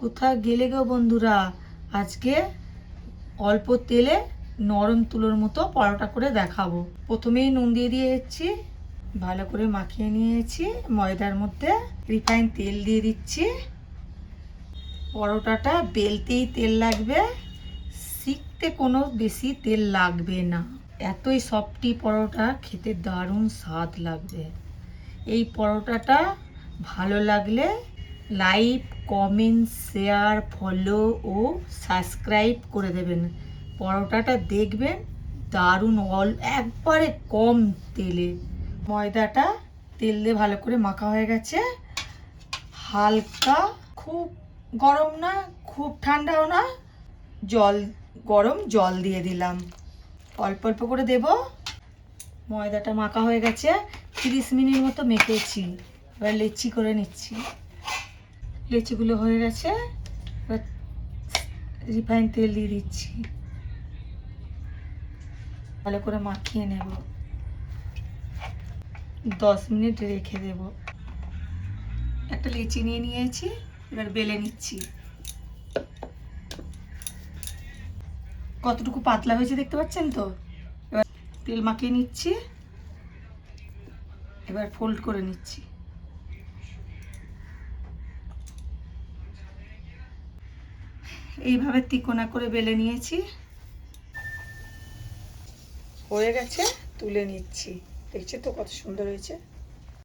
কোথায় গেলে গো বন্ধুরা? আজকে অল্প তেলে নরম তুলোর মতো পরোটা করে দেখাবো। প্রথমেই নুন দিয়ে দিয়েছি, ভালো করে মাখিয়ে নিয়েছি, ময়দার মধ্যে রিফাইন তেল দিয়ে দিচ্ছি। পরোটাটা বেলতেই তেল লাগবে শিখতে কোনো বেশি তেল লাগবে না। এতই সফটি পরোটা, খেতে দারুণ স্বাদ লাগবে। এই পরোটাটা ভালো লাগলে লাইক কমেন্ট শেয়ার ফলো ও সাবস্ক্রাইব করে দেবেন। পরোটাটা দেখবেন, দারুণ অল, একবারে কম তেলে। ময়দাটা তেল দিয়ে ভালো করে মাখা হয়ে গেছে। হালকা, খুব গরম না, খুব ঠান্ডাও না, জল, গরম জল দিয়ে দিলাম। অল্প অল্প করে দেব। ময়দাটা মাখা হয়ে গেছে। তিরিশ মিনিট মতো মেখেছি। এবার লেচি করে নিচ্ছি। লেচিগুলো হয়ে গেছে। এবার রিফাইন তেল দিয়ে দিচ্ছি। ভালো করে মাখিয়ে নেব। দশ মিনিট রেখে দেব। একটা লেচি নিয়ে নিয়েছি, এবার বেলে নিচ্ছি। কতটুকু পাতলা হয়েছে দেখতে পাচ্ছেন তো? এবার তেল মাখিয়ে নিচ্ছি। এবার ফোল্ড করে নিচ্ছি। এইভাবে তিকোনা করে বেলে নিয়েছি। হয়ে গেছে তুলে নিচ্ছি। দেখছি তো কত সুন্দর হয়েছে।